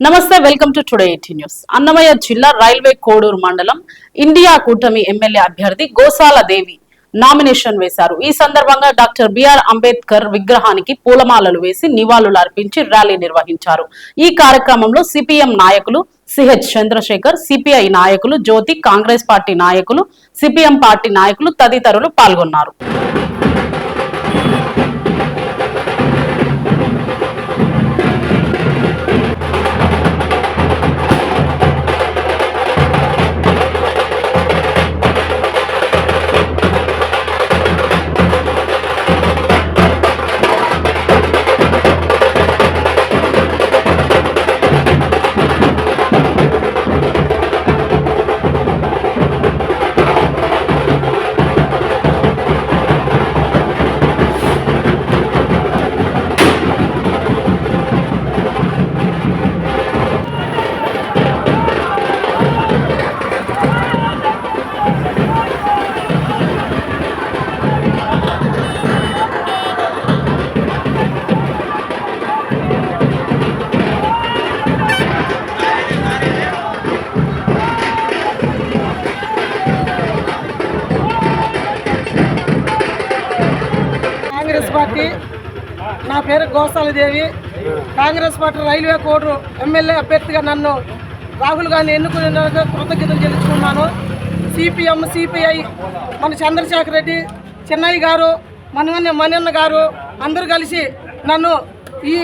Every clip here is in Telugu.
నమస్తే welcome to today eighty news. Annamayya జిల్లా రైల్వే కోడూరు మండలం ఇండియా కూటమి ఎమ్మెల్యే అభ్యర్థి గోసాల దేవి నామినేషన్ వేశారు. ఈ సందర్భంగా డాక్టర్ బిఆర్ అంబేద్కర్ విగ్రహానికి పూలమాలలు వేసి నివాళులు అర్పించి ర్యాలీ నిర్వహించారు. ఈ కార్యక్రమంలో సిపిఎం నాయకులు సిహెచ్ చంద్రశేఖర్ సిపిఐ నాయకులు జ్యోతి కాంగ్రెస్ పార్టీ నాయకులు సిపిఎం పార్టీ నాయకులు తదితరులు పాల్గొన్నారు. పార్టీ నా పేరు గోసాలదేవి. కాంగ్రెస్ పార్టీ రైల్వే కోర్టు ఎమ్మెల్యే అభ్యర్థిగా నన్ను రాహుల్ గాంధీ ఎన్నుకున్నందుకు కృతజ్ఞతలు చెల్లించుకున్నాను సిపిఎం సిపిఐ మన చంద్రశేఖర్ రెడ్డి చెన్నయ్య గారు మనవన్న మనన్న గారు అందరూ కలిసి నన్ను ఈ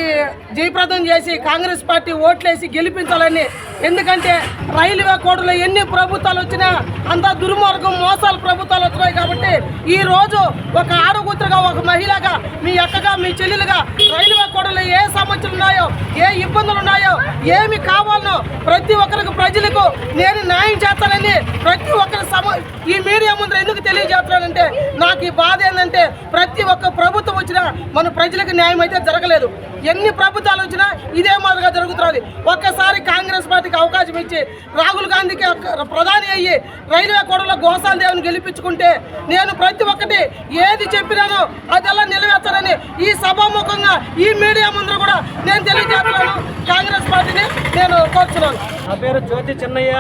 జయప్రదం చేసి కాంగ్రెస్ పార్టీ ఓట్లేసి గెలిపించాలని. ఎందుకంటే రైల్వే కోడలో ఎన్ని ప్రభుత్వాలు వచ్చినా అంతా దుర్మార్గం మోసాలు ప్రభుత్వాలు వచ్చినాయి కాబట్టి ఈ రోజు ఒక ఆడకూతురుగా ఒక మహిళగా మీ అక్కగా మీ చెల్లెలుగా రైల్వే కోడలో ఏ సమస్యలు ఉన్నాయో ఏ ఇబ్బందులు ఉన్నాయో ఏమి కావాలనో ప్రతి ఒక్కరికి ప్రజలకు నేను న్యాయం చేస్తానని ప్రతి ఒక్కరి సమ ఈ మీడియా ముందు ఎందుకు తెలియజేస్తున్నానంటే నాకు ఈ బాధ ఏంటంటే ప్రతి ఒక్క ప్రభుత్వం వచ్చినా మన ప్రజలకు న్యాయం అయితే జరగలేదు. ఎన్ని ప్రభుత్వాలు వచ్చినా ఇదే మాదిరిగా జరుగుతున్నది. ఒక్కసారి కాంగ్రెస్ పార్టీకి అవకాశం ఇచ్చి రాహుల్ గాంధీకి ప్రధాని అయ్యి రైల్వే కోడలో గోసాల దేవుని గెలిపించుకుంటే నేను ప్రతి ఒక్కటి ఏది చెప్పినానో అదెలా నిలవేస్తానని ఈ సభాముఖంగా ఈ మీడియా ముందు కూడా నేను తెలియజేస్తున్నాను. కాంగ్రెస్ పార్టీని నేను కోరుతున్నాను నా పేరు జ్యోతి చిన్నయ్య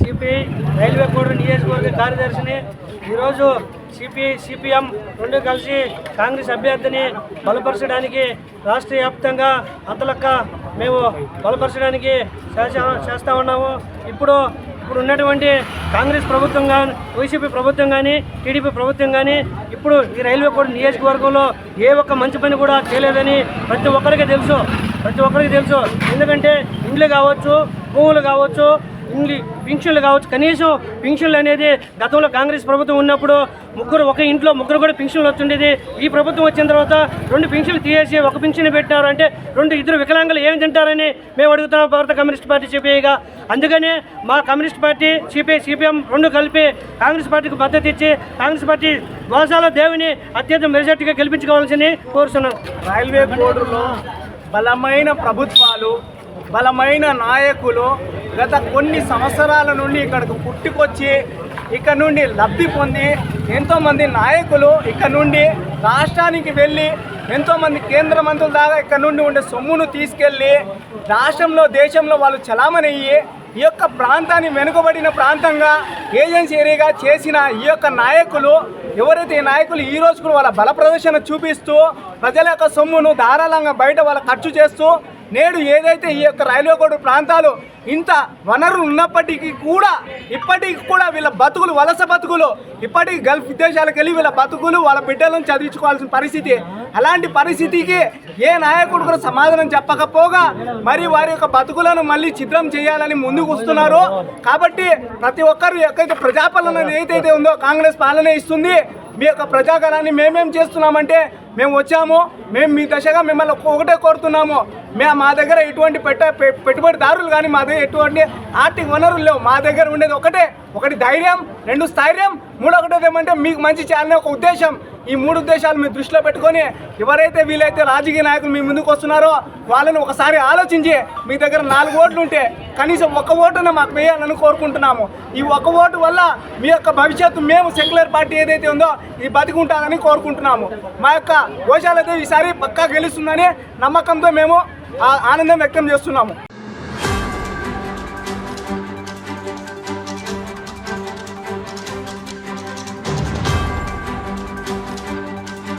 సిపి రైల్వే కోడ్ నియోజకవర్గ కార్యదర్శిని. ఈరోజు సిపిఐ సిపిఎం రెండు కలిసి కాంగ్రెస్ అభ్యర్థిని బలపరచడానికి రాష్ట్ర వ్యాప్తంగా అంతలక్క మేము బలపరచడానికి చేసా- చేస్తా ఉన్నాము. ఇప్పుడు ఇప్పుడు ఉన్నటువంటి కాంగ్రెస్ ప్రభుత్వం కానీ వైసీపీ ప్రభుత్వం కానీ టీడీపీ ప్రభుత్వం కానీ ఇప్పుడు ఈ రైల్వే కోడ్ నియోజకవర్గంలో ఏ ఒక్క మంచి పని కూడా చేయలేదని ప్రతి ఒక్కరికి తెలుసు. ప్రతి ఒక్కరికి తెలుసు. ఎందుకంటే ఇండ్లు కావచ్చు భూములు కావచ్చు ఇంగ్లీ పింఛన్లు కావచ్చు. కనీసం పింఛన్లు అనేది గతంలో కాంగ్రెస్ ప్రభుత్వం ఉన్నప్పుడు ముగ్గురు ఒక ఇంట్లో ముగ్గురు కూడా పింఛన్లు వస్తుండేది. ఈ ప్రభుత్వం వచ్చిన తర్వాత రెండు పింఛన్లు తీసేసి ఒక పింఛన్ పెట్టినారు. అంటే రెండు ఇద్దరు వికలాంగులు ఏమి తింటారని మేము అడుగుతున్నాం భారత కమ్యూనిస్ట్ పార్టీ సిపిఐగా. అందుకనే మా కమ్యూనిస్ట్ పార్టీ సిపిఐ సిపిఎం రెండు కలిపి కాంగ్రెస్ పార్టీకి మద్దతు ఇచ్చి కాంగ్రెస్ పార్టీ గోసాల దేవుని అత్యంత మెజార్టీగా గెలిపించుకోవాల్సింది కోరుతున్నాను రైల్వే బోర్డులో బలమైన ప్రభుత్వాలు బలమైన నాయకులు గత కొన్ని సంవత్సరాల నుండి ఇక్కడికి పుట్టుకొచ్చి ఇక్కడ నుండి లబ్ధి పొంది ఎంతోమంది నాయకులు ఇక్కడ నుండి రాష్ట్రానికి వెళ్ళి ఎంతోమంది కేంద్ర మంత్రుల దాకా ఇక్కడ నుండి ఉండే సొమ్మును తీసుకెళ్ళి రాష్ట్రంలో దేశంలో వాళ్ళు చలామణి అయ్యి ఈ యొక్క ప్రాంతాన్ని వెనుకబడిన ప్రాంతంగా ఏజెన్సీ ఏరియాగా చేసిన ఈ యొక్క నాయకులు ఎవరైతే ఈ నాయకులు ఈ రోజు కూడా వాళ్ళ బల ప్రదర్శన చూపిస్తూ ప్రజల యొక్క సొమ్మును ధారాళంగా బయట వాళ్ళ ఖర్చు చేస్తూ నేడు ఏదైతే ఈ యొక్క రైల్వే కోడు ప్రాంతాలు ఇంత వనరులు ఉన్నప్పటికీ కూడా ఇప్పటికి కూడా వీళ్ళ బతుకులు వలస బతుకులు ఇప్పటికి గల్ఫ్ విదేశాలకు వెళ్ళి వీళ్ళ బతుకులు వాళ్ళ బిడ్డలను చదివించుకోవాల్సిన పరిస్థితి. అలాంటి పరిస్థితికి ఏ నాయకుడు కూడా సమాధానం చెప్పకపోగా మరి వారి యొక్క బతుకులను మళ్ళీ చిత్రం చేయాలని ముందుకు వస్తున్నారు. కాబట్టి ప్రతి ఒక్కరు ఎక్కడైతే ప్రజాపాలన ఏదైతే ఉందో కాంగ్రెస్ పాలన ఇస్తుంది మీ యొక్క ప్రజాగణాన్ని మేమేం చేస్తున్నామంటే మేము వచ్చాము మేము మీ దశగా మిమ్మల్ని ఒకటే కోరుతున్నాము. మేము మా దగ్గర ఎటువంటి పెట్ట పె- పెట్టుబడిదారులు కానీ మా దగ్గర ఎటువంటి ఆర్థిక వనరులు లేవు. మా దగ్గర ఉండేది ఒకటే ఒకటి ధైర్యం రెండు స్థైర్యం మూడు ఒకటేది ఏమంటే మీకు మంచి చేయాలనే ఒక ఉద్దేశం. ఈ మూడు ఉద్దేశాలు మీరు దృష్టిలో పెట్టుకొని ఎవరైతే వీలైతే రాజకీయ నాయకులు మీ ముందుకు వస్తున్నారో వాళ్ళని ఒకసారి ఆలోచించి మీ దగ్గర నాలుగు ఓట్లు ఉంటే కనీసం ఒక్క ఓటున మాకు వేయాలని కోరుకుంటున్నాము. ఈ ఒక్క ఓటు వల్ల మీ యొక్క భవిష్యత్తు మేము సెక్యులర్ పార్టీ ఏదైతే ఉందో ఇది బతికుంటారని కోరుకుంటున్నాము. మా యొక్క గోశాలతో ఈసారి పక్కా గెలుస్తుందని నమ్మకంతో మేము ఆనందం వ్యక్తం చేస్తున్నాము.